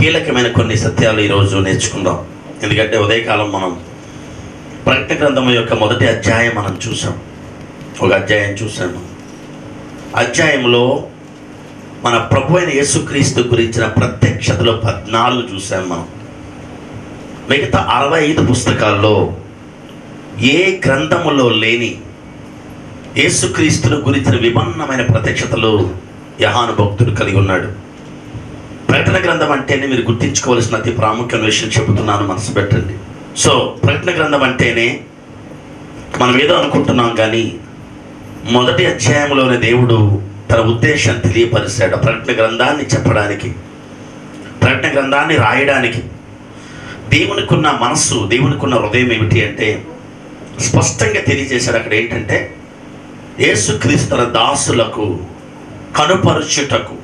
కీలకమైన కొన్ని సత్యాలు ఈరోజు నేర్చుకుందాం. ఎందుకంటే ఉదయకాలం మనం ప్రకటన గ్రంథం యొక్క మొదటి అధ్యాయం మనం చూసాం. ఒక అధ్యాయం చూసాము అధ్యాయంలో మన ప్రభు అయిన యేసుక్రీస్తు గురించిన ప్రత్యక్షతలో పద్నాలుగు చూసాం మనం. మిగతా అరవై ఐదు పుస్తకాల్లో ఏ గ్రంథములో లేని యేసుక్రీస్తును గురించిన విభిన్నమైన ప్రత్యక్షతలు యహాను భక్తుడు కలిగి ఉన్నాడు. ప్రకటన గ్రంథం అంటేనే మీరు గుర్తించుకోవాల్సిన అతి ప్రాముఖ్యమైన విషయం చెబుతున్నాను మనసు పెట్టండి. సో ప్రకటన గ్రంథం అంటేనే మనం ఏదో అనుకుంటున్నాం కానీ మొదటి అధ్యాయంలోనే దేవుడు తన ఉద్దేశం తెలియపరిచాడు ప్రకటన గ్రంథాన్ని చెప్పడానికి ప్రకటన గ్రంథాన్ని రాయడానికి. దేవునికి ఉన్న మనస్సు దేవునికి ఉన్న హృదయం ఏమిటి అంటే స్పష్టంగా తెలియజేశాడు అక్కడ ఏంటంటే యేసుక్రీస్తు తన దాసులకు కనుపరుచుటకు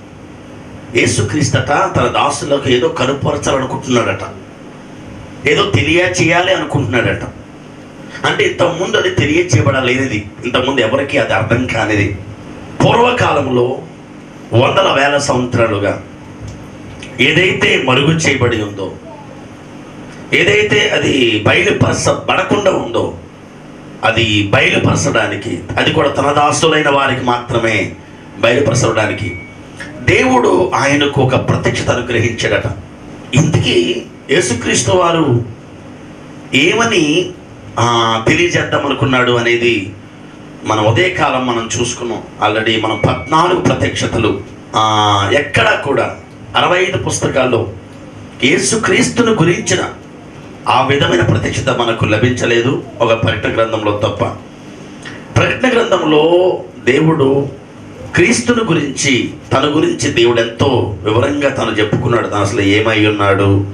యేసుక్రీస్తట తన దాసులకు ఏదో కనుపరచాలనుకుంటున్నాడట. ఏదో తెలియచేయాలి అనుకుంటున్నాడట. అంటే ఇంతకుముందు అది తెలియచేయబడలేనిది. ఇంతకుముందు ఎవరికి అది అర్థం కానిది. పూర్వకాలంలో వందల వేల సంవత్సరాలుగా ఏదైతే మరుగు చేయబడి ఉందో ఏదైతే అది బయలుపరచబడకుండా ఉందో అది బయలుపరచడానికి అది కూడా తన దాసులైన వారికి మాత్రమే బయలుపరచడానికి దేవుడు ఆయనకు ఒక ప్రత్యక్షత అనుగ్రహించాడట. ఇంతకీ యేసుక్రీస్తు వారు ఏమని తెలియజేద్దాం అనుకున్నాడు అనేది మన ఉదయకాలం మనం చూసుకున్నాం. ఆల్రెడీ మనం పద్నాలుగు ప్రత్యక్షతలు. ఎక్కడా కూడా అరవై ఐదు పుస్తకాల్లో యేసుక్రీస్తును గురించిన ఆ విధమైన ప్రత్యక్షత మనకు లభించలేదు. ఒక ప్రకటన గ్రంథంలో తప్ప. ప్రకటన గ్రంథంలో దేవుడు క్రీస్తుని గురించి తన గురించి దేవుడు ఎంతో వివరంగా తను చెప్పుకున్నాడు. తను అసలు ఏమై ఉన్నాడు?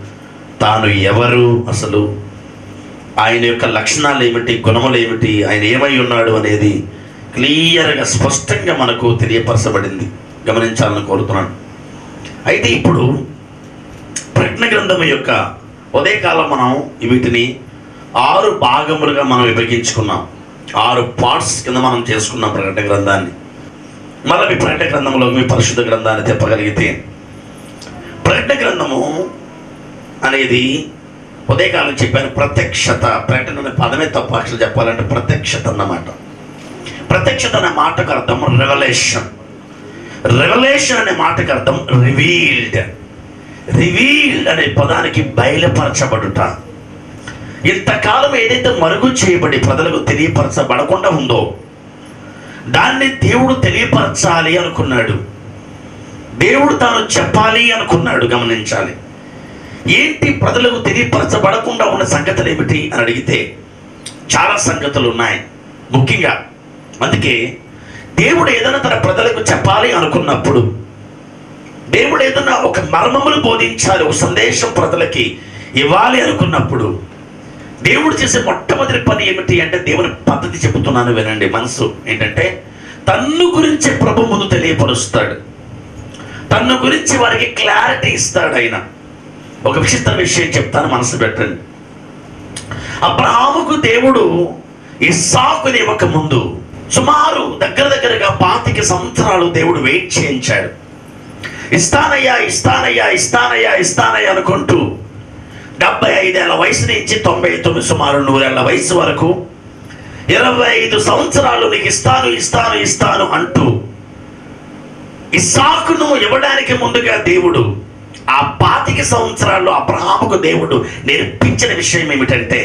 తాను ఎవరు అసలు? ఆయన యొక్క లక్షణాలు ఏమిటి గుణములు ఏమిటి ఆయన ఏమై ఉన్నాడు అనేది క్లియర్గా స్పష్టంగా మనకు తెలియపరచబడింది. గమనించాలని కోరుతున్నాను. అయితే ఇప్పుడు ప్రజ్ఞ గ్రంథం యొక్క ఉదయకాలం మనం వీటిని ఆరు భాగములుగా మనం విభజించుకున్నాం. ఆరు పార్ట్స్ కింద మనం చేసుకున్నాం ప్రకటన గ్రంథాన్ని. మళ్ళీ మీ ప్రకటన గ్రంథంలో మీ పరిశుద్ధ గ్రంథాన్ని చెప్పగలిగితే ప్రకటన గ్రంథము అనేది ఉదయకాలం చెప్పాను ప్రత్యక్షత. ప్రకటన అనే పదమే తప్ప అక్షలు చెప్పాలంటే ప్రత్యక్షత అన్నమాట. ప్రత్యక్షత అనే మాటకు అర్థం రెవల్యూషన్ రెవల్యూషన్ అనే మాటకు అర్థం రివీల్డ్ రివీల్డ్ అనే పదానికి బయలుపరచబడుట. ఇంతకాలం ఏదైతే మరుగు చేయబడి ప్రజలకు తెలియపరచబడకుండా ఉందో దాన్ని దేవుడు తెలియపరచాలి అనుకున్నాడు. దేవుడు తాను చెప్పాలి అనుకున్నాడు గమనించాలి. ఏంటి ప్రజలకు తెలియపరచబడకుండా ఉన్న సంగతులు ఏమిటి అని అడిగితే చాలా సంగతులు ఉన్నాయి. ముఖ్యంగా అందుకే దేవుడు ఏదైనా తన ప్రజలకు చెప్పాలి అనుకున్నప్పుడు దేవుడు ఏదైనా ఒక మర్మములు బోధించాలి ఒక సందేశం ప్రజలకి ఇవ్వాలి అనుకున్నప్పుడు దేవుడు చేసే మొట్టమొదటి పని ఏమిటి అంటే దేవుని పద్ధతి చెబుతున్నాను వినండి. మనసు ఏంటంటే తన్ను గురించి ప్రభు ముందు తెలియపరుస్తాడు. తన్ను గురించి వారికి క్లారిటీ ఇస్తాడు ఆయన. ఒక విచిత్ర విషయం చెప్తాను మనసు పెట్టండి. అబ్రహాముకు దేవుడు ఇస్సాకుని ఇవ్వక ముందు సుమారు దగ్గర దగ్గరగా పాతిక సంవత్సరాలు దేవుడు వెయిట్ చేయించాడు. ఇస్తానయ్యా ఇస్తానయ్యా ఇస్తానయ్యా ఇస్తానయ్యా అనుకుంటూ డెబ్బై ఐదేళ్ళ వయసు నుంచి తొంభై తొమ్మిది సుమారు నూరేళ్ళ వయసు వరకు ఇరవై ఐదు సంవత్సరాలు నీకు ఇస్తాను ఇస్తాను ఇస్తాను అంటూ ఇస్సాకును ఇవ్వడానికి ముందుగా దేవుడు ఆ పాతిక సంవత్సరాల్లో అబ్రహాముకు దేవుడు నేర్పించిన విషయం ఏమిటంటే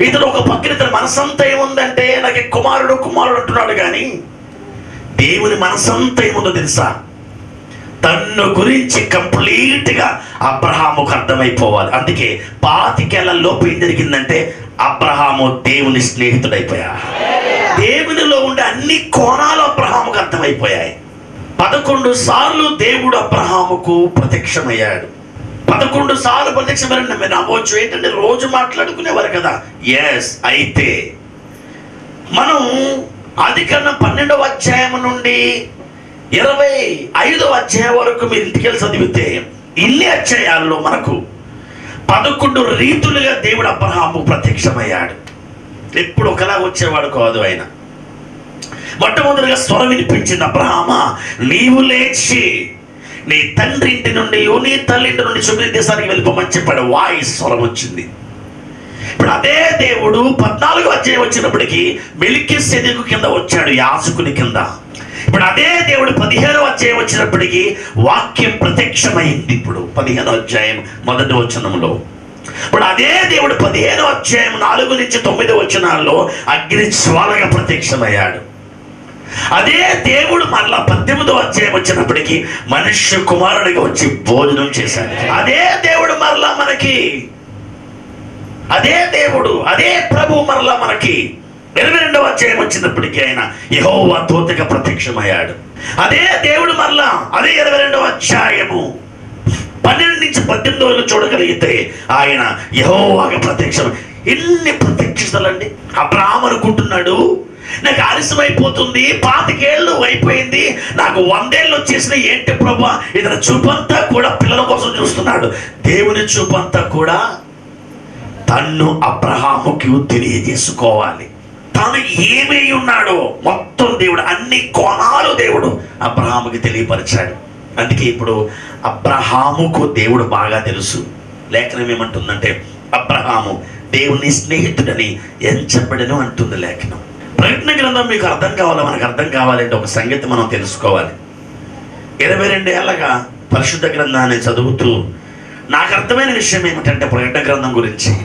ఇతడు ఒక పక్కన ఇతని మనసంతా ఏముందంటే నాకు కుమారుడు కుమారుడు అంటున్నాడు కానీ దేవుని మనసంతా ఏముందో తెలుసా? తన్ను గురించి కంప్లీట్గా అబ్రహాముకు అర్థమైపోవాలి. అందుకే పాతికేళ్ళ లోపు ఏం జరిగిందంటే అబ్రహాము దేవుని స్నేహితుడైపోయా. దేవునిలో ఉండే అన్ని కోణాలు అబ్రహాముకు అర్థమైపోయాయి. పదకొండు సార్లు దేవుడు అబ్రహాముకు ప్రత్యక్షమయ్యాడు. పదకొండు సార్లు ప్రత్యక్షమైన మీరు నవ్వచ్చు. ఏంటంటే రోజు మాట్లాడుకునేవారు కదా. ఎస్ అయితే మనం అది కన్నా పన్నెండవ అధ్యాయం నుండి ఇరవై ఐదవ అధ్యాయం వరకు మీరు ఇంటికెళ్ళి చదివితే ఇన్ని అధ్యాయాల్లో మనకు పదకొండు రీతులుగా దేవుడు అబ్రహాము ప్రత్యక్షమయ్యాడు. ఎప్పుడు ఒకలా వచ్చేవాడు కాదు ఆయన. మొట్టమొదటిగా స్వరం వినిపించింది అబ్రహామ నీవు లేచి నీ తండ్రి ఇంటి నుండి నీ తల్లింటి నుండి శుభ్ర దేశానికి వెళ్ళిపోమని చెప్పాడు. వాయిస్ స్వరం వచ్చింది. ఇప్పుడు అదే దేవుడు పద్నాలుగు అధ్యాయం వచ్చినప్పటికీ మెలికి సెదకు కింద వచ్చాడు యాసుకుని కింద. ఇప్పుడు అదే దేవుడు పదిహేనో అధ్యాయం వచ్చినప్పటికీ వాక్యం ప్రత్యక్షమైంది ఇప్పుడు. పదిహేనో అధ్యాయం మొదటి వచనంలో. ఇప్పుడు అదే దేవుడు పదిహేనో అధ్యాయం నాలుగు నుంచి తొమ్మిది వచనాల్లో అగ్ని జ్వాలగా ప్రత్యక్షమయ్యాడు. అదే దేవుడు మళ్ళా పద్దెనిమిదో అధ్యాయం వచ్చినప్పటికీ మనుష్య కుమారుడిగా వచ్చి భోజనం చేశాడు. అదే దేవుడు మరలా మనకి. అదే దేవుడు అదే ప్రభు మరలా మనకి. ఇరవై రెండవ అధ్యాయం వచ్చినప్పటికీ ఆయన యహోవా దూతగా ప్రత్యక్షమయ్యాడు. అదే దేవుడు మరలా అదే ఇరవై రెండవ అధ్యాయము పన్నెండు నుంచి పద్దెనిమిది వరకు చూడగలిగితే ఆయన యహోవాగా ప్రత్యక్షం. ఎన్ని ప్రత్యక్షతలండి? అబ్రాహం అనుకుంటున్నాడు నాకు ఆలస్యం అయిపోతుంది పాతికేళ్ళు అయిపోయింది నాకు వందేళ్ళు వచ్చేసిన ఏంటి ప్రభా? ఇతను చూపంతా కూడా పిల్లల కోసం చూస్తున్నాడు. దేవుని చూపంతా కూడా తన్ను అబ్రహాముకి తెలియజేసుకోవాలి. తాను ఏమై ఉన్నాడో మొత్తం దేవుడు అన్ని కోణాలు దేవుడు అబ్రహాముకి తెలియపరిచాడు. అందుకే ఇప్పుడు అబ్రహాముకు దేవుడు బాగా తెలుసు. లేఖనం ఏమంటుందంటే అబ్రహాము దేవుని స్నేహితుడని ఎంచబడను అంటుంది లేఖనం. ప్రయత్న గ్రంథం మీకు అర్థం కావాలి? మనకు అర్థం కావాలంటే ఒక సంగతి మనం తెలుసుకోవాలి. ఇరవై రెండు ఏళ్ళగా పరిశుద్ధ గ్రంథాన్ని చదువుతూ నాకు అర్థమైన విషయం ఏమిటంటే ప్రకటన గ్రంథం గురించి.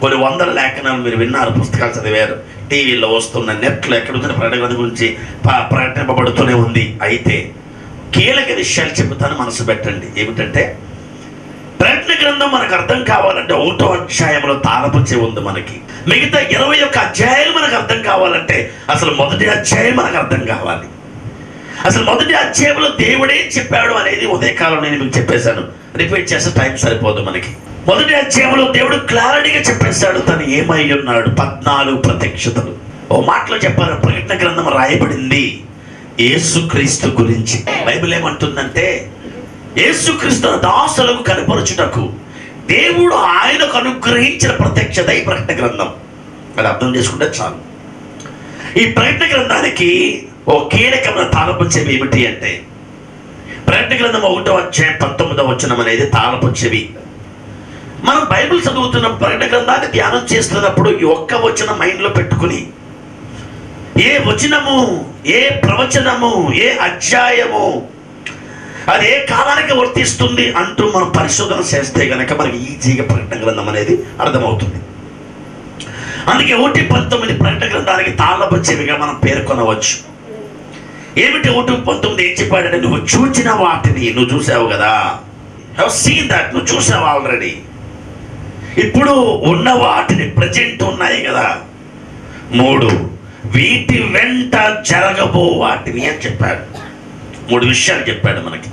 కొన్ని వందల లేఖనాలు మీరు విన్నారు పుస్తకాలు చదివారు. టీవీలో వస్తున్న నెట్లో ఎక్కడున్న ప్రకటన గురించి ప్రకటింపబడుతూనే ఉంది. అయితే కీలక విషయాలు చెబుతాను మనసు పెట్టండి. ఏమిటంటే ప్రకటన గ్రంథం మనకు అర్థం కావాలంటే ఒకటో అధ్యాయంలో తాళపచ్చి ఉంది మనకి. మిగతా ఇరవై ఒక్క అధ్యాయాలు మనకు అర్థం కావాలంటే అసలు మొదటి అధ్యాయం మనకు అర్థం కావాలి. అసలు మొదటి అధ్యాయంలో దేవుడే చెప్పాడు అనేది ఉదయకాలం నేను మీకు చెప్పేశాను. రిపీట్ చేస్తే టైం సరిపోదు మనకి. మొదటి అధ్యాయంలో దేవుడు క్లారిటీగా చెప్పేస్తాడు తను ఏమై ఉన్నాడు? పద్నాలుగు ప్రత్యక్షతలు. ఓ మాటలో చెప్పారు ప్రకటన గ్రంథం రాయబడింది. యేసుక్రీస్తు గురించి. బైబిల్ ఏమంటుందంటే యేసుక్రీస్తు దాసులకు కనపరచుటకు దేవుడు ఆయనకు అనుగ్రహించిన ప్రత్యక్షత ఈ ప్రకటన గ్రంథం. అది అర్థం చేసుకుంటే చాలు. ఈ ప్రకటన గ్రంథానికి ఓ కీలకమైన తాళపు చెవి ఏమిటి అంటే ప్రకటన గ్రంథం ఒకటో అధ్యాయం పంతొమ్మిదో వచ్చనం అనేది తాళపు చెవి. మనం బైబిల్ చదువుతున్న ప్రకటన గ్రంథాన్ని ధ్యానం చేస్తున్నప్పుడు ఈ ఒక్క వచనం మైండ్లో పెట్టుకుని ఏ వచనము ఏ ప్రవచనము ఏ అధ్యాయము అది ఏ కాలానికి వర్తిస్తుంది అంటూ మనం పరిశోధన చేస్తే కనుక మనకి ఈజీగా ప్రకటన గ్రంథం అనేది అర్థమవుతుంది. అందుకే ఒకటి పంతొమ్మిది ప్రకటన గ్రంథానికి తాళపు మనం పేర్కొనవచ్చు. ఏమిటి ఒకటి పంతొమ్మిది ఏం చెప్పాడంటే నువ్వు చూచిన వాటిని నువ్వు చూసావు కదా? హ్యావ్ సీన్ దట్ నువ్వు చూసావు ఆల్రెడీ ఇప్పుడు ఉన్న వాటిని ప్రజెంట్ ఉన్నాయి కదా. మూడు వీటి వెంట జరగబో వాటిని అని చెప్పాడు. మూడు విషయాలు చెప్పాడు మనకి.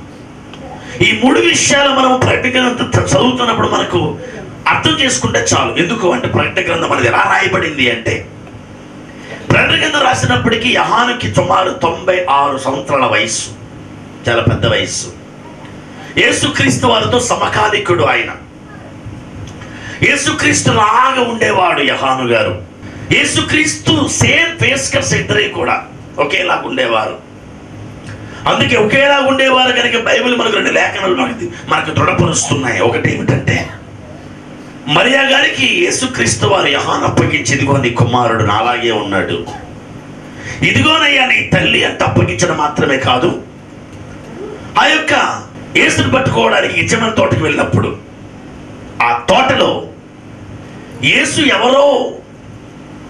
ఈ మూడు విషయాలు మనం ప్రకటన గ్రంథం చదువుతున్నప్పుడు మనకు అర్థం చేసుకుంటే చాలు. ఎందుకు అంటే ప్రకటన గ్రంథం అనేది ఎలా రాయబడింది అంటే ప్రకటన గ్రంథం రాసినప్పటికీ యహానుకి సుమారు తొంభై ఆరు సంవత్సరాల వయస్సు. చాలా పెద్ద వయస్సు. యేసుక్రీస్తు వారితో సమకాలికుడు ఆయన. యేసుక్రీస్తు లాగా ఉండేవాడు యహాను గారు. యేసుక్రీస్తు సేమ్ ఫేస్ కట్స్ ఇద్దరే కూడా ఒకేలాగా ఉండేవారు. అందుకే ఒకేలా ఉండేవారు కనుక బైబిల్ మనకు రెండు లేఖనాలు మనకి మనకు దృఢపరుస్తున్నాయి. ఒకటి ఏమిటంటే మరియా గారికి యేసుక్రీస్తు వారు యహాన్ అప్పగించి ఇదిగో నీ కుమారుడు నాలాగే ఉన్నాడు. ఇదిగోనయ్యా నీ తల్లి అంత అప్పగించడం మాత్రమే కాదు. ఆ యొక్క యేసుని పట్టుకోవడానికి యజమాని తోటకి వెళ్ళినప్పుడు ఆ తోటలో యేసు ఎవరో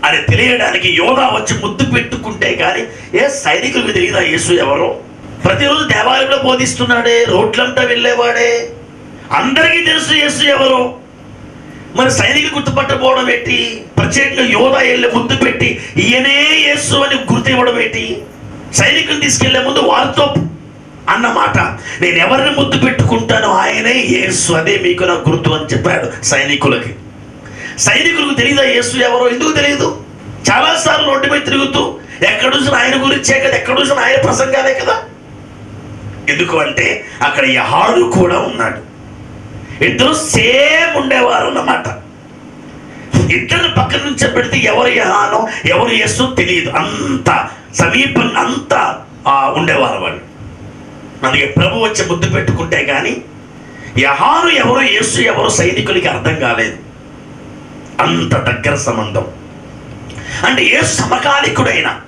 అని తెలియడానికి యోగా వచ్చి ముద్దు పెట్టుకుంటే కానీ ఏ సైనికులకు తెలియదా యేసు ఎవరో? ప్రతిరోజు దేవాలయంలో బోధిస్తున్నాడే రోడ్లంతా వెళ్ళేవాడే. అందరికీ తెలుసు యేసు ఎవరో. మరి సైనికులు గుర్తుపట్టకపోవడం ఏంటి? ప్రత్యేకంగా యోగా వెళ్ళి ముద్దు పెట్టి ఈయనే యేసు అని గుర్తు ఇవ్వడం ఏంటి? సైనికులు తీసుకెళ్ళే ముందు వారితో అన్నమాట. నేను ఎవరిని ముద్దు పెట్టుకుంటానో ఆయనే యేసు అదే మీకు నా గుర్తు అని చెప్పాడు సైనికులకి. సైనికులకు తెలియదా యేసు ఎవరో? ఎందుకు తెలియదు చాలాసార్లు రోడ్డు మీద తిరుగుతూ ఎక్కడ చూసిన ఆయన గురించే కదా ఎక్కడ చూసిన ఆయన ప్రసంగాలే కదా. ఎందుకు అంటే అక్కడ యహాడు కూడా ఉన్నాడు. ఇద్దరు సేమ్ ఉండేవారు అన్నమాట. ఇద్దరు పక్కన నుంచి పెడితే ఎవరు యహానో ఎవరు యస్సు తెలియదు అంత సమీపంగా అంత ఆ, ఉండేవారు వాళ్ళు. అందుకే ప్రభు వచ్చి ముద్దు పెట్టుకుంటే కానీ యహాను ఎవరు యేసు ఎవరు సైనికులకి అర్థం కాలేదు. అంత దగ్గర సంబంధం. అంటే యేసు సమకాలికుడైన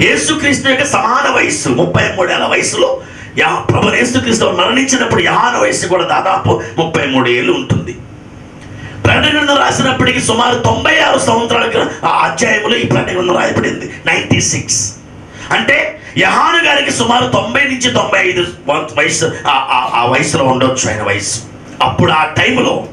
యేసుక్రీస్తు యొక్క సమాన వయస్సు ముప్పై మూడేళ్ళ వయసులో యా ప్రభు యేసుక్రీస్తు మరణించినప్పుడు యహాన వయస్సు కూడా దాదాపు ముప్పై మూడు ఏళ్ళు ఉంటుంది. ప్రకటన రాసినప్పటికీ సుమారు తొంభై ఆరు సంవత్సరాల ఆ అధ్యాయంలో ఈ ప్రకటన రాయబడింది నైంటీ సిక్స్. అంటే యహాను గారికి సుమారు తొంభై నుంచి తొంభై ఐదు వయసు ఆ- ఆ- వయసులో ఉండొచ్చు ఆయన వయసు. అప్పుడు ఆ టైంలో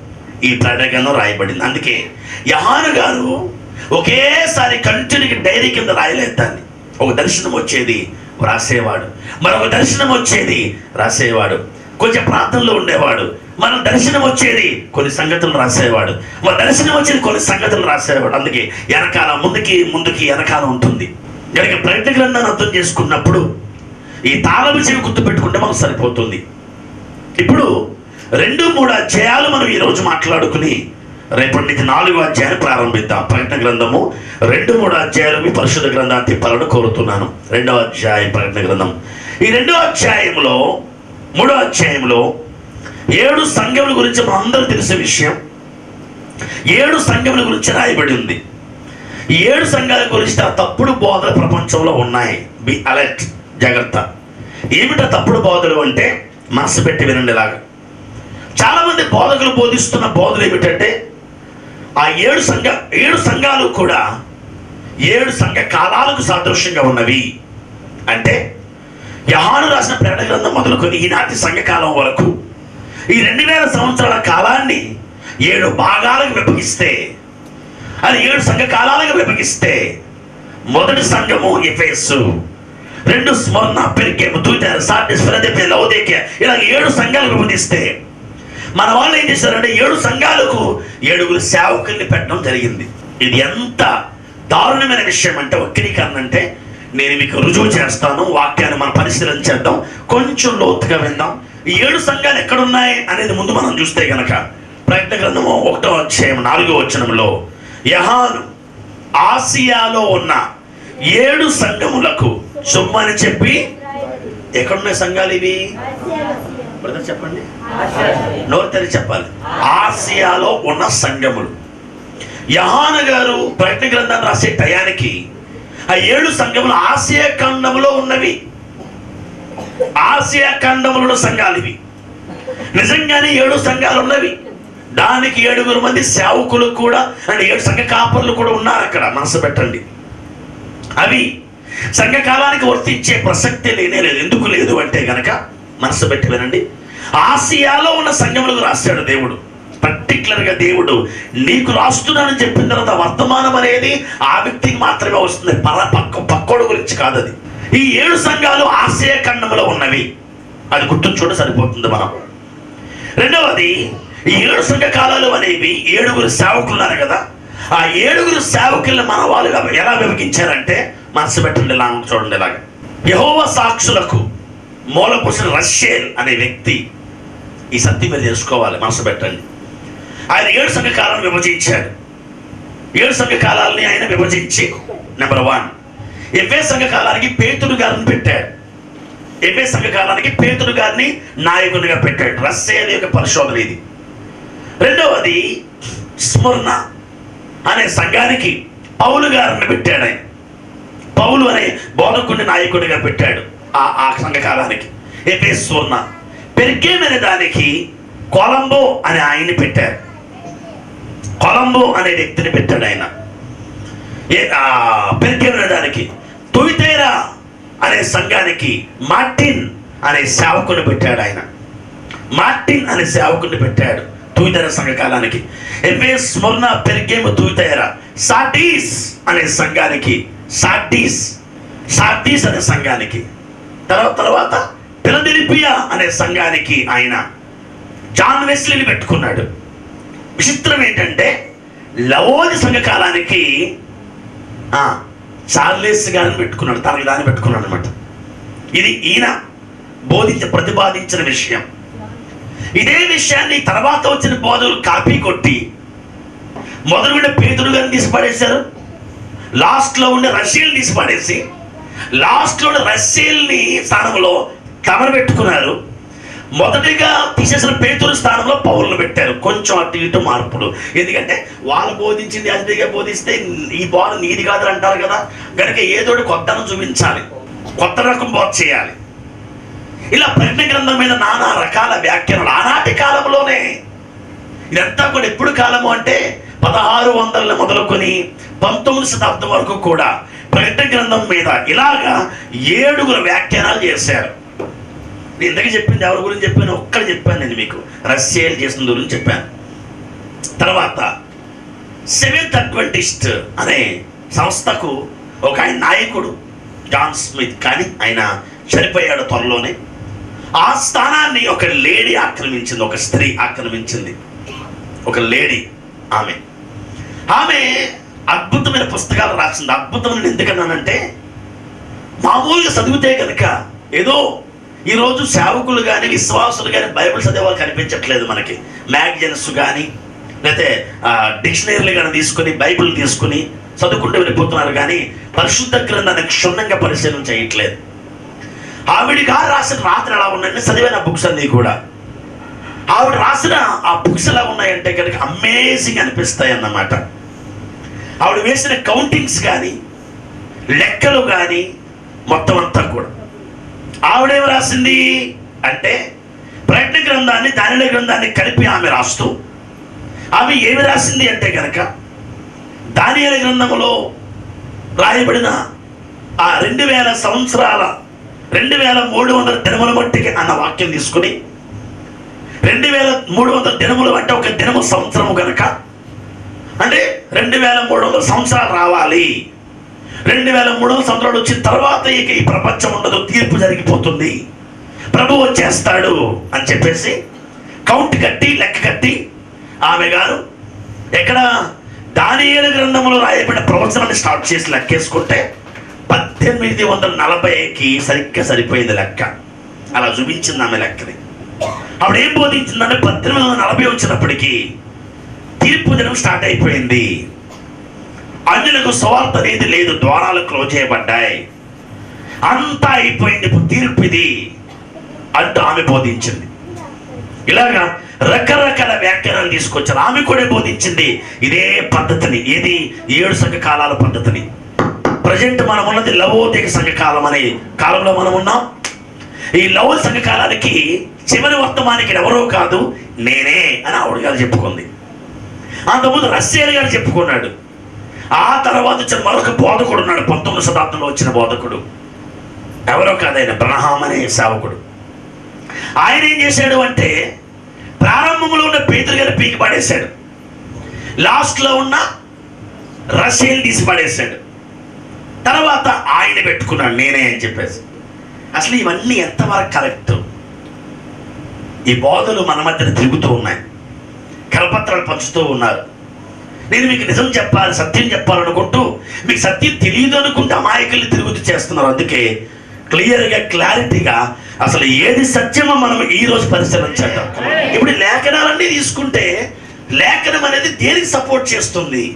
ఈ ప్రకటన రాయబడింది. అందుకే యహాను గారు ఒకేసారి కంటిన్యూకి డైరీ కింద రాయలేదు దాన్ని ఒక దర్శనం వచ్చేది రాసేవాడు మరొక దర్శనం వచ్చేది రాసేవాడు. కొంచెం ప్రాంతంలో ఉండేవాడు. మన దర్శనం వచ్చేది కొన్ని సంగతులు రాసేవాడు. మన దర్శనం వచ్చేది కొన్ని సంగతులు రాసేవాడు. అందుకే వెనకాల ముందుకి ముందుకి వెనకాల ఉంటుంది. కనుక ప్రకటన గ్రంథాన్ని అర్థం చేసుకున్నప్పుడు ఈ తాళము చెవి గుర్తు పెట్టుకుంటే మనకు సరిపోతుంది. ఇప్పుడు రెండు మూడు అధ్యాయాలు మనం ఈరోజు మాట్లాడుకుని రేపటి నుంచి నాలుగు అధ్యాయాలు ప్రారంభిద్దాం. ప్రకటన గ్రంథము రెండు మూడు అధ్యాయాలు మీ పరిశుద్ధ గ్రంథాన్ని తిప్పాలని కోరుతున్నాను. రెండవ అధ్యాయం ప్రకటన గ్రంథం. ఈ రెండో అధ్యాయంలో మూడో అధ్యాయంలో ఏడు సంఘముల గురించి మన అందరూ తెలిసే విషయం. ఏడు సంఘముల గురించి రాయబడి ఉంది. ఏడు సంఘాల గురించి ఆ తప్పుడు బోధలు ప్రపంచంలో ఉన్నాయి. బి అలర్ట్ జాగ్రత్త. ఏమిటా తప్పుడు బోధలు అంటే? మనసు పెట్టి వినండి ఇలాగా. బోధకులు బోధిస్తున్న బోధలు ఏమిటంటే ఆ ఏడు సంఘ ఏడు సంఘాలు కూడా ఏడు సంఘ కాలాలకు సాదృశ్యంగా ఉన్నవి. అంటే యహాను రాసిన ప్రేరణ గ్రంథం మొదలుకొని ఈనాటి సంఘకాలం వరకు ఈ రెండు వేల సంవత్సరాల కాలాన్ని ఏడు భాగాలకు విభజిస్తే అది ఏడు సంఘ కాలాలుగా విభజిస్తే మొదటి సంఘము ఎఫేసు రెండు స్మరణ పెరికేము తూచారు సాటిస్ ఫిలదెల్ఫియా, లవోదికీయ ఇలా ఏడు సంఘాలు విభజిస్తే మన వాళ్ళు ఏం చేశారంటే ఏడు సంఘాలకు ఏడుగురు సేవకుల్ని పెట్టడం జరిగింది. ఇది ఎంత దారుణమైన విషయం అంటే వక్రీకరణ అంటే నేను మీకు రుజువు చేస్తాను వాక్యాన్ని మనం పరిశీలన చేద్దాం కొంచెం లోతుగా విందాం. ఈ ఏడు సంఘాలు ఎక్కడున్నాయి అనేది ముందు మనం చూస్తే గనక ప్రయత్న గ్రంథము ఒకటో అధ్యాయం నాలుగో వచనంలో యహాను ఆసియాలో ఉన్న ఏడు సంఘములకు సుమ్మని చెప్పి ఎక్కడున్నాయి సంఘాలు ఇవి? బ్రదర్ చెప్పండి. నోరు తెరి చెప్పాలి. ఆసియాలో ఉన్న సంఘములు. యహాన గారు ప్రయత్న గ్రంథాన్ని రాసే టయానికి ఆ ఏడు సంఘములు ఆసియా ఖండములో ఉన్నవి. ఆసియా ఖండములో సంఘాలు ఇవి. నిజంగానే ఏడు సంఘాలు ఉన్నవి. దానికి ఏడుగురు మంది సేవకులు కూడా అంటే ఏడు సంఘ కాపర్లు కూడా ఉన్నారు అక్కడ. మనసు పెట్టండి. అవి సంఘకాలానికి వర్తించే ప్రసక్తి లేనే లేదు. ఎందుకు లేదు అంటే గనక మనసు పెట్టి వినండి. ఆసియాలో ఉన్న సంఘములకు రాశాడు దేవుడు. పర్టికులర్గా దేవుడు నీకు రాస్తున్నానని చెప్పిన తర్వాత వర్తమానం అనేది ఆ వ్యక్తికి మాత్రమే వస్తుంది. పర పక్క పక్కోడు గురించి కాదు అది. ఈ ఏడు సంఘాలు ఆసియా ఖండంలో ఉన్నవి. అది గుర్తుంచుకుంటే సరిపోతుంది మనం రెండవది ఈ ఏడు సంఘ కాలాలు అనేవి ఏడుగురు సేవకులు ఉన్నారు కదా. ఆ ఏడుగురు సేవకులను మన వాళ్ళు ఎలా విభజించారంటే మనసు పెట్టండి ఇలా చూడండి ఇలాగ. యహోవ సాక్షులకు మూలపురుషుడు రష్యేల్ అనే వ్యక్తి ఈ సత్యం మీరు తెలుసుకోవాలి మనసు పెట్టండి. ఆయన ఏడు సంఘకాలను విభజించాడు. ఏడు సంఘకాలాలని ఆయన విభజించి నెంబర్ వన్ ఎవే సంఘ కాలానికి పేతుడు గారిని పెట్టాడు. ఎవే సంఘ కాలానికి పేతుడు గారిని నాయకునిగా పెట్టాడు. రష్యేల్ యొక్క పరిశోధన ఇది. రెండవది స్మరణ అనే సంఘానికి పౌలు గారిని పెట్టాడు ఆయన. పౌలు అనే బోధకుడిని నాయకుడిగా పెట్టాడు ఆ ఆ సంఘకాలానికి. ఏపీ స్వర్ణ పెరిగేమ్ అనే దానికి కొలంబో అనే ఆయన్ని పెట్టారు. కొలంబో అనే వ్యక్తిని పెట్టాడు ఆయన. ఏ పెరిగేమ్ అనే దానికి తొయితేరా అనే సంఘానికి మార్టిన్ అనే సేవకుని పెట్టాడు ఆయన. మార్టిన్ అనే సేవకుని పెట్టాడు. తూయితేర సంఘకాలానికి ఎఫే స్మరణ పెరిగేము తూయితేర. సాటీస్ అనే సంఘానికి సాటీస్ సాటీస్ అనే సంఘానికి. తర్వాత తర్వాత పిలదిలిపియా అనే సంఘానికి ఆయన జాన్ వెస్లీని పెట్టుకున్నాడు. విచిత్రం ఏంటంటే లవోది సంఘకాలానికి ఆ, చార్లెస్ గారిని పెట్టుకున్నాడు తనకి దాన్ని పెట్టుకున్నాడు అనమాట ఇది ఈయన బోధించి ప్రతిపాదించిన విషయం. ఇదే విషయాన్ని తర్వాత వచ్చిన బోధలు కాపీ కొట్టి మొదలు ఉండే పేతుడు గారిని తీసి పడేశారు లాస్ట్లో ఉండే రష్యల్ని తీసి పడేసి లాస్ట్లో ఉన్న రష్యల్ని స్థానంలో తమరు పెట్టుకున్నారు మొదటిగా తీసేసిన పేతురు స్థానంలో పౌరులు పెట్టారు. కొంచెం అటు ఇటు మార్పులు. ఎందుకంటే వాళ్ళు బోధించింది అతిగా బోధిస్తే ఈ బోధ నీది కాదు అంటారు కదా. కనుక ఏదోటి కొత్తను చూపించాలి. కొత్త రకం బోధ చేయాలి. ఇలా ప్రజ్ఞ గ్రంథం మీద నానా రకాల వ్యాఖ్యానాలు ఆనాటి కాలంలోనే ఇదంతా కూడా ఎప్పుడు కాలము అంటే పదహారు వందల మొదలుకొని పంతొమ్మిది శతాబ్దం వరకు కూడా ప్రకటన గ్రంథం మీద ఇలాగా ఏడుగురు వ్యాఖ్యానాలు చేశారు. నేను ఇంతకీ చెప్పింది ఎవరి గురించి చెప్పాను? ఒక్కడ చెప్పాను నేను మీకు. రష్యాలు చేసిన గురించి చెప్పాను. తర్వాత సెవెంత్ అడ్వెంటిస్ట్ అనే సంస్థకు ఒక ఆయన నాయకుడు జాన్ స్మిత్. కానీ ఆయన చనిపోయాడు త్వరలోనే. ఆ స్థానాన్ని ఒక లేడీ ఆక్రమించింది ఒక స్త్రీ ఆక్రమించింది. ఒక లేడీ ఆమె. ఆమె అద్భుతమైన పుస్తకాలు రాసింది. అద్భుతమైన ఎందుకన్నానంటే మామూలుగా చదివితే కనుక ఏదో ఈరోజు సేవకులు కానీ విశ్వాసులు కానీ బైబిల్ చదివే వాళ్ళు కనిపించట్లేదు మనకి. మ్యాగజైన్స్ కానీ లేకపోతే డిక్షనరీలు కానీ తీసుకొని బైబిల్ తీసుకుని చదువుకుంటూ వెళ్ళిపోతున్నారు కానీ పరిశుద్ధ గ్రంథాన్ని క్షుణ్ణంగా పరిశీలన చేయట్లేదు. ఆవిడిగా రాసిన రాత్రి ఎలా ఉన్నాయంటే చదివిన బుక్స్ అన్నీ కూడా. ఆవిడ రాసిన ఆ బుక్స్ ఎలా ఉన్నాయంటే కనుక అమేజింగ్ అనిపిస్తాయి అన్నమాట ఆవిడ వేసిన కౌంటింగ్స్ కానీ లెక్కలు కానీ మొత్తం అంతా కూడా. ఆవిడేం రాసింది? అంటే ప్రయత్న గ్రంథాన్ని దానిల గ్రంథాన్ని కలిపి ఆమె రాస్తూ ఆమె ఏమి రాసింది అంటే కనుక దానియల గ్రంథములో రాయబడిన ఆ రెండు వేల సంవత్సరాల రెండు వేల మూడు వందల దినముల మట్టికి అన్న వాక్యం తీసుకుని రెండు వేల మూడు వందల దినములు అంటే ఒక దినము సంవత్సరము కనుక అంటే రెండు వేల మూడు వందల సంవత్సరాలు రావాలి. రెండు వేల మూడు వందల సంవత్సరాలు వచ్చిన తర్వాత ఇక ఈ ప్రపంచం ఉండదు తీర్పు జరిగిపోతుంది. ప్రభు వచ్చేస్తాడు అని చెప్పేసి కౌంట్ కట్టి లెక్క కట్టి ఆమె గారు ఎక్కడ దానియేలు గ్రంథంలో రాయబడిన ప్రవచనాన్ని స్టార్ట్ చేసి లెక్కేసుకుంటే పద్దెనిమిది వందల నలభైకి సరిగ్గా సరిపోయింది లెక్క. అలా చూపించింది ఆమె లెక్కని ఆవిడ ఏం బోధించిందంటే పద్దెనిమిది వందల నలభై వచ్చినప్పటికీ తీర్పు దినం స్టార్ట్ అయిపోయింది. అన్యులకు స్వార్థ అనేది లేదు ద్వారాలు క్లోజ్ చేయబడ్డాయి. అంతా అయిపోయింది ఇప్పుడు తీర్పు ఇది అంటూ ఆమె బోధించింది. ఇలాగా రకరకాల వ్యాఖ్యానాలు తీసుకొచ్చారు. ఆమె కూడా బోధించింది ఇదే పద్ధతిని ఏది ఏడు సంఘ కాలాల పద్ధతిని. ప్రజెంట్ మనం ఉన్నది లవోదిక సంఘకాలం అనే కాలంలో మనం ఉన్నాం ఈ లవ సంఘకాలానికి చివరి వర్తమానికి ఎవరో కాదు నేనే అని ఆవిడ గారు చెప్పుకుంది. అంతకుముందు రష్యన్ గారు చెప్పుకున్నాడు. ఆ తర్వాత వచ్చిన మరొక బోధకుడు ఉన్నాడు పంతొమ్మిది శతాబ్దంలో వచ్చిన బోధకుడు. ఎవరో కాదైన బ్రహ్మాం అనే సేవకుడు. ఆయన ఏం చేశాడు అంటే ప్రారంభంలో ఉన్న పేతురు గారి పీకి పడేశాడు. లాస్ట్లో ఉన్న రష్యన్ తీసి పడేశాడు తర్వాత ఆయన పెట్టుకున్నాడు నేనే అని చెప్పేసి. అసలు ఇవన్నీ ఎంతవరకు కరెక్ట్? ఈ బోధలు మన మధ్యన తిరుగుతూ ఉన్నాయి. కరపత్రాలు పంచుతూ ఉన్నారు. నేను మీకు నిజం చెప్పాలి సత్యం చెప్పాలనుకుంటూ మీకు సత్యం తెలియదు అనుకుంటే అమాయకుల్ని తిరుగుతూ చేస్తున్నారు. అందుకే క్లియర్గా క్లారిటీగా అసలు ఏది సత్యమో మనం ఈ రోజు ఇప్పుడు లేఖనాలన్నీ తీసుకుంటే లేఖనం అనేది దేనికి సపోర్ట్ చేస్తుంది?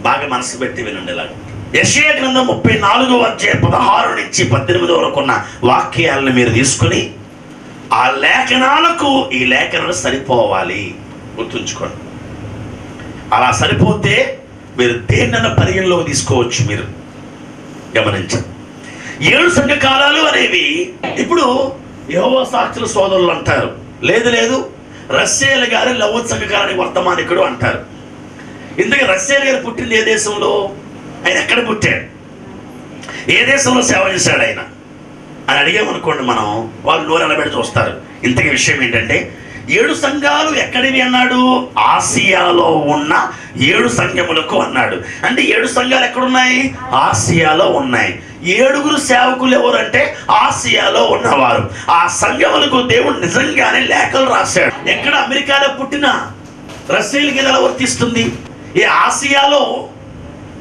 బాగా మనసు పెట్టి వినండి ఇలా యశయ గ్రంథం ముప్పై నాలుగో అధ్యాయ పదహారు నుంచి పద్దెనిమిది వరకు ఉన్న వాక్యాలను మీరు తీసుకుని ఆ లేఖనాలకు ఈ లేఖనాలు సరిపోవాలి. గుర్తుంచుకోండి. అలా సరిపోతే మీరు దేన్నైనా పరిగణలోకి తీసుకోవచ్చు మీరు. గమనించండి. ఏడు సంఘ కాలాలు అనేవి ఇప్పుడు యహోవా సాక్షుల సోదరులు అంటారు. లేదు లేదు రష్యాల గారి లవోత్ సంఘ వర్తమానికుడు అంటారు. ఇందుకే రష్యాల గారు పుట్టింది ఏ దేశంలో? ఆయన ఎక్కడ పుట్టాడు? ఏ దేశంలో సేవ చేశాడు ఆయన? అని అడిగామనుకోండి మనం వాళ్ళు నోరు నిలబెట్టి చూస్తారు. ఇంతకీ విషయం ఏంటంటే ఏడు సంఘాలు ఎక్కడివి అన్నాడు? ఆసియాలో ఉన్న ఏడు సంఘములకు అన్నాడు. అంటే ఏడు సంఘాలు ఎక్కడున్నాయి? ఆసియాలో ఉన్నాయి. ఏడుగురు సేవకులు ఎవరంటే ఆసియాలో ఉన్నవారు. ఆ సంఘములకు దేవుడు నిజంగానే లేఖలు రాశాడు. ఎక్కడ అమెరికాలో పుట్టిన రష్యలకి ఎలా వర్తిస్తుంది? ఈ ఆసియాలో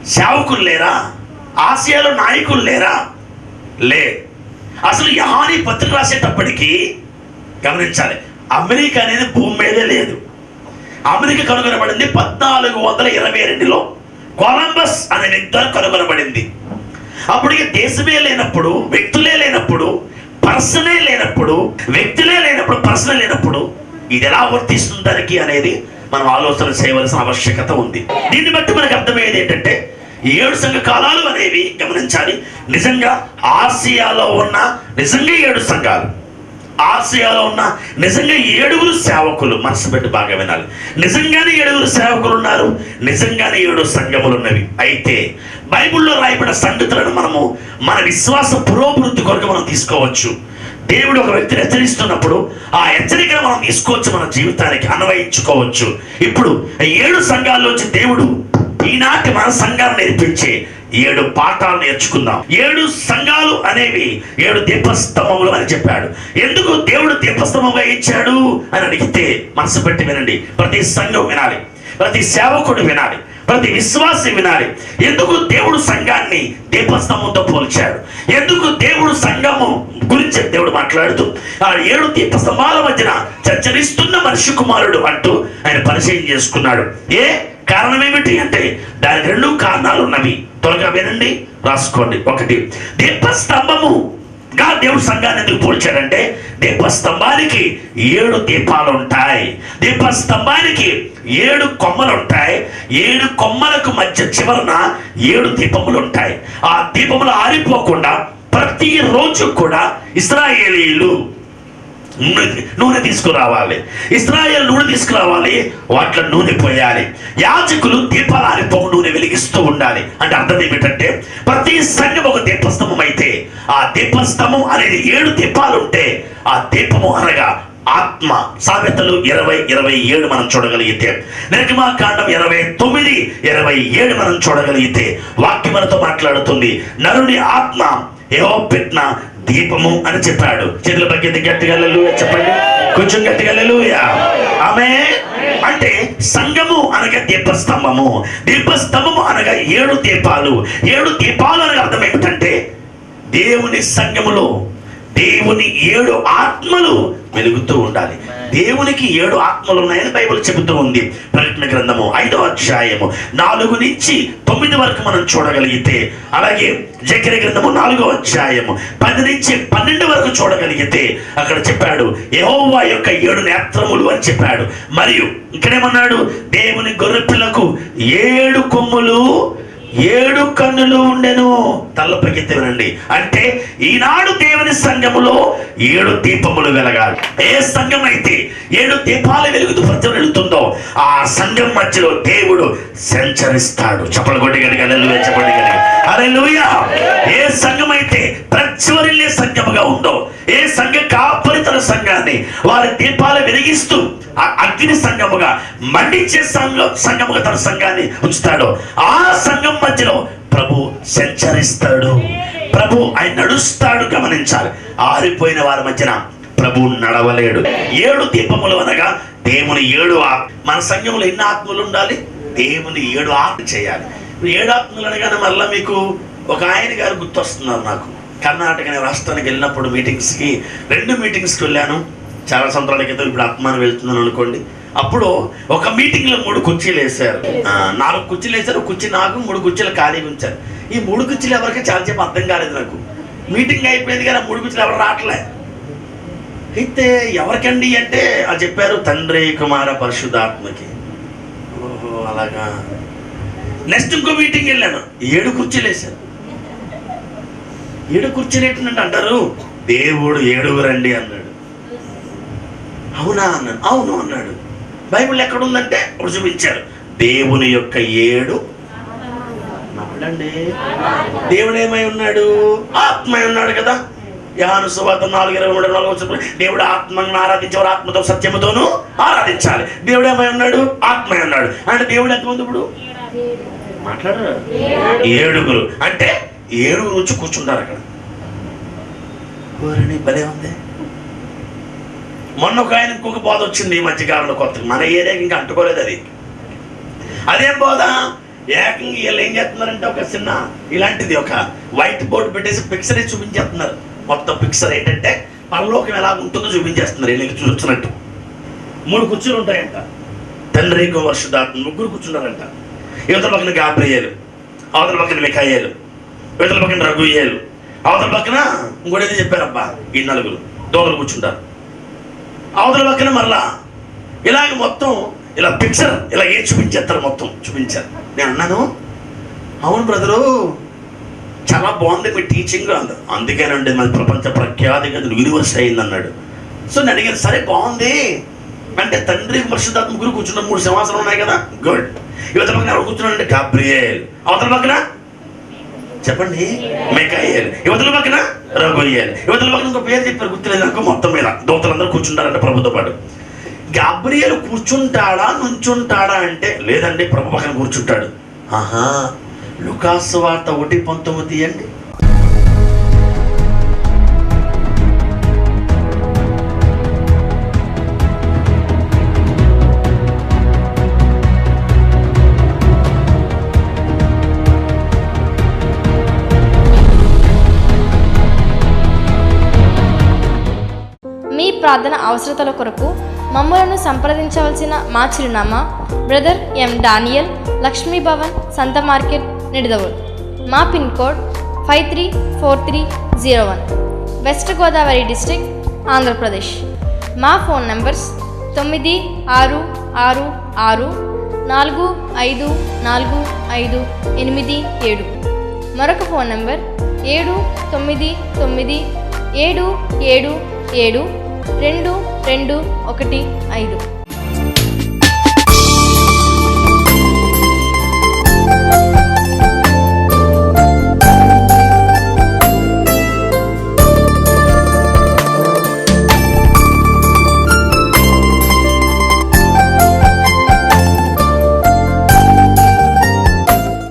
సేవకులు లేరా? ఆసియాలో నాయకులు లేరా? లే. అసలు యహాని పత్రిక రాసేటప్పటికి గమనించాలి అమెరికా అనేది భూమి మీదే లేదు. అమెరికా కనుగొనబడింది పద్నాలుగు వందల ఇరవై రెండులో. కొలంబస్ అనే వ్యక్తి కనుగొనబడింది. అప్పటికి దేశమే లేనప్పుడు వ్యక్తులే లేనప్పుడు పర్సనే లేనప్పుడు వ్యక్తులే లేనప్పుడు పర్సనే లేనప్పుడు ఇది ఎలా వర్తిస్తుంది దానికి అనేది మనం ఆలోచన చేయవలసిన ఆవశ్యకత ఉంది. దీన్ని బట్టి మనకు అర్థమయ్యేది ఏంటంటే ఏడు సంఘ కాలాలు అనేవి గమనించాలి. నిజంగా ఆసియాలో ఉన్న నిజంగా ఏడు సంఘాలు. ఆసియాలో ఉన్న నిజంగా ఏడుగురు సేవకులు మనసు పెట్టి బాగా వినాలి. నిజంగానే ఏడుగురు సేవకులు ఉన్నారు నిజంగానే ఏడు సంఘములు ఉన్నవి. అయితే బైబిల్లో రాయబడిన సంగతులను మనము మన విశ్వాస పురోభివృద్ధి కొరకు మనం తీసుకోవచ్చు. దేవుడు ఒక వ్యక్తిని హెచ్చరిస్తున్నప్పుడు ఆ హెచ్చరికను మనం తీసుకోవచ్చు మన జీవితానికి అన్వయించుకోవచ్చు. ఇప్పుడు ఏడు ఏడు సంఘాల్లోంచి దేవుడు ఈనాటి మన సంఘాలు నేర్పించే ఏడు పాఠాలు నేర్చుకుందాం. ఏడు సంఘాలు అనేవి ఏడు దీపస్తంభములు అని చెప్పాడు. ఎందుకు దేవుడు దీపస్తంభంగా ఇచ్చాడు అని అడిగితే మనసు పెట్టి వినండి. ప్రతి సంఘం వినాలి. ప్రతి సేవకుడు వినాలి. ప్రతి విశ్వాసి వినాలి. ఎందుకు దేవుడు సంఘాన్ని దీపస్తంభంతో పోల్చాడు? ఎందుకు దేవుడు సంఘము గురించి దేవుడు మాట్లాడుతూ ఆ ఏడు దీపస్తంభాల మధ్యన చర్చరిస్తున్న మనిషి కుమారుడు అంటూ ఆయన పరిచయం చేసుకున్నాడు. ఏ? కారణం ఏమిటి అంటే దానికి రెండు కారణాలు ఉన్నవి త్వరగా వినండి రాసుకోండి. ఒకటి దీపస్తంభము. గా దేవుడు సంఘాన్ని ఎందుకు పోల్చాడంటే దీపస్తంభానికి ఏడు దీపాలు ఉంటాయి దీపస్తంభానికి ఏడు కొమ్మలు ఉంటాయి ఏడు కొమ్మలకు మధ్య చివరన ఏడు దీపములు ఉంటాయి ఆ దీపములు ఆరిపోకుండా ప్రతి రోజు కూడా ఇస్రాయేలీలు నూనె తీసుకురావాలి. ఇస్రాయల్ నూనె తీసుకురావాలి. వాటిలో నూనె పోయాలి. యాజకులు దీపాలని పొగ నూనె వెలిగిస్తూ ఉండాలి. అంటే అర్థం ఏమిటంటే ప్రతి సంఘం ఒక దీపస్తంభం అయితే ఆ దీపస్తంభం అనేది ఏడు దీపాలు ఉంటే ఆ దీపము అనగా ఆత్మ. సామెతలు ఇరవై ఇరవై ఏడు మనం చూడగలిగితే నిర్గమాకాండం ఇరవై తొమ్మిది ఇరవై ఏడు మనం చూడగలిగితే వాక్యమనతో మాట్లాడుతుంది నరుని ఆత్మ ఏవో పెట్టిన దీపము అని చెప్పాడు. చేతుల పక్కింది గట్టిగా చెప్పండి. కొంచెం గట్టిగా ఆమె అంటే సంఘము అనగా దీపస్తంభము. దీపస్తంభము అనగా ఏడు దీపాలు. ఏడు దీపాలు అనగా అర్థం ఏమిటంటే దేవుని సంఘములో దేవుని ఏడు ఆత్మలు వెలుగుతూ ఉండాలి. దేవునికి ఏడు ఆత్మలు ఉన్నాయని బైబిల్ చెబుతూ ఉంది. ప్రకటన గ్రంథము ఐదో అధ్యాయము. నాలుగు నుంచి తొమ్మిది వరకు మనం చూడగలిగితే అలాగే జకర గ్రంథము నాలుగో అధ్యాయము. పది నుంచి పన్నెండు వరకు చూడగలిగితే అక్కడ చెప్పాడు యహోవా యొక్క ఏడు నేత్రములు అని చెప్పాడు. మరియు ఇక్కడేమన్నాడు దేవుని గొర్రెపిల్లకు ఏడు కొమ్ములు ఏడు కన్నులు ఉండెను. తల్లపకెత్తి వినండి. అంటే ఈనాడు దేవుని సంఘములో ఏడు దీపములు వెలగాలి. ఏ సంఘం అయితే ఏడు దీపాలు వెలుగుతూ ప్రతి వెళుతుందో ఆ సంఘం మధ్యలో దేవుడు సంచరిస్తాడు. చప్పలు కొట్టి గడిగ చెప్పండి కనుక హల్లెలూయా. ఏ సంఘం అయితే ప్రచురిల్లే సంఘముగా ఉందో ఏ సంఘ కాపరితల సంఘాన్ని వారి దీపాలు వెలిగిస్తూ ఆ అగ్ని సంఘముగా మండించే సంఘం సంఘముగా తన సంఘాన్ని ఉంచుతాడు ఆ సంఘం మధ్యలో ప్రభు సంచరిస్తాడు. ప్రభు ఆయన నడుస్తాడు గమనించాలి. ఆరిపోయిన వారి మధ్యన ప్రభు నడవలేడు. ఏడు దీపములు అనగా దేవుని ఏడు మన సంఘంలో ఎన్ని ఆత్మలు ఉండాలి? దేవుని ఏడు ఆత్మ చేయాలి. ఇప్పుడు ఏడు అనగానే మళ్ళీ మీకు ఒక ఆయన గారు గుర్తొస్తున్నారు నాకు. కర్ణాటక అనే రాష్ట్రానికి వెళ్ళినప్పుడు మీటింగ్స్కి రెండు మీటింగ్స్కి వెళ్ళాను. చాలా సంవత్సరాల క్రితం ఇప్పుడు ఆత్మానం వెళ్తున్నాను అనుకోండి. అప్పుడు ఒక మీటింగ్లో మూడు కుర్చీలు వేశారు. నాలుగు కుర్చీలు వేశారు. కుర్చీ నాకు మూడు కుర్చీలు ఖాళీగా ఉంచారు. ఈ మూడు కుర్చీలు ఎవరికి చాలా చెప్పి అర్థం కాలేదు నాకు. మీటింగ్ అయిపోయింది కానీ ఆ మూడు కుర్చీలు ఎవరు రావట్లే. అయితే ఎవరికండి అంటే అది చెప్పారు తండ్రి కుమార పరిశుద్ధాత్మకి. ఓహో అలాగా. నెక్స్ట్ ఇంకో మీటింగ్ వెళ్ళాను. ఏడు కుర్చీలు ఏడు కుర్చీలు ఏంటంటే అంటారు? దేవుడు ఏడుగురండి అన్నాడు. అవునా అన్నాడు. అవును అన్నాడు. బైబిల్ ఎక్కడ ఉందంటే ఇప్పుడు చూపించారు. దేవుని యొక్క ఏడు నవ్వండి దేవుడు ఏమై ఉన్నాడు? ఆత్మ ఉన్నాడు కదా. యాను సువార్త నాలుగు ఇరవై మూడు నాలుగు వచ్చిన దేవుడు ఆత్మను ఆరాధించేవారు ఆత్మతో సత్యముతోనూ ఆరాధించాలి. దేవుడు ఏమై ఉన్నాడు? ఆత్మ ఉన్నాడు. అంటే దేవుడు ఎంతమంది ఇప్పుడు? మాట్లాడరు? ఏడుగురు. అంటే ఏడుగురు వచ్చి కూర్చుంటారు అక్కడ. ఓరని భలే ఉంది. మొన్న ఒక ఆయన ఇంకొక బోధ వచ్చింది ఈ మధ్యకాలంలో కొత్త. మన ఏరియాకి ఇంకా అంటుకోలేదు అది. అదేం బోధ? ఏకంగా వీళ్ళు ఏం చేస్తున్నారంటే ఒక చిన్న ఇలాంటిది ఒక వైట్ బోర్డు పెట్టేసి పిక్చర్ చూపించేస్తున్నారు. మొత్తం పిక్చర్ ఏంటంటే పరలోకం ఎలా ఉంటుందో చూపించేస్తున్నారు. వీళ్ళకి చూస్తున్నట్టు. మూడు కుర్చీలు ఉంటాయంట. తండ్రి వర్షదాత్మ ముగ్గురు కూర్చున్నారంట. యువతల పక్కన గాబ్రియేలు అవతల పక్కన మిఖాయేలు యువతల పక్కన రఘుయేలు అవతల పక్కన ఇంకోటి ఏదో చెప్పారబ్బా ఈ నలుగురు దోమలు కూర్చుంటారు. అవతల పక్కన మరలా ఇలాగ మొత్తం ఇలా పిక్చర్ ఇలా ఏ చూపించేస్తారు మొత్తం? చూపించారు. నేను అన్నాను అవును బ్రదరు చాలా బాగుంది మీ టీచింగ్ అంది అందుకేనండి మన ప్రపంచ ప్రఖ్యాతిగా యూనివర్సిటీ అయింది అన్నాడు. సో నేను అడిగాను సరే బాగుంది అంటే తండ్రి పరిశుద్ధాత్మ గురు కూర్చున్న మూడు సంవత్సరాలు ఉన్నాయి కదా? గుడ్ ఇవతల పక్కన ఎవరు కూర్చున్నాడంటే గాబ్రియల్. అవతల పక్కన? చెప్పండి. మెకాయల్ యువతల పక్కన? రఘుయ్యల్ యువతల పక్కన ఇంకో పేరు చెప్పారు గుర్తులేదు నాకు మొత్తం మీద. దోతలందరూ కూర్చుంటారంట ప్రభుతో పాటు. గాబ్రియలు కూర్చుంటాడా నుంచుంటాడా అంటే లేదండి ప్రభు పక్కన కూర్చుంటాడు. ఆహా. లుకాసు వార్త ఒకటి పంతొమ్మిది అండి. ప్రార్థన అవసరతల కొరకు మమ్మలను సంప్రదించవలసిన మా చిరునామా brother M Daniel Lakshmi Bhavan సంత మార్కెట్ నిడదవోలు మా pin code five three four three zero one. West Godavari district Andhra Pradesh. మా ఫోన్ నంబర్స్ తొమ్మిది ఆరు ఆరు ఆరు నాలుగు ఐదు నాలుగు ఐదు ఎనిమిది ఏడు. మరొక ఫోన్ నంబర్ ఏడు తొమ్మిది తొమ్మిది ఏడు ఏడు ఏడు. రెండు రెండు ఒకటి ఐదు.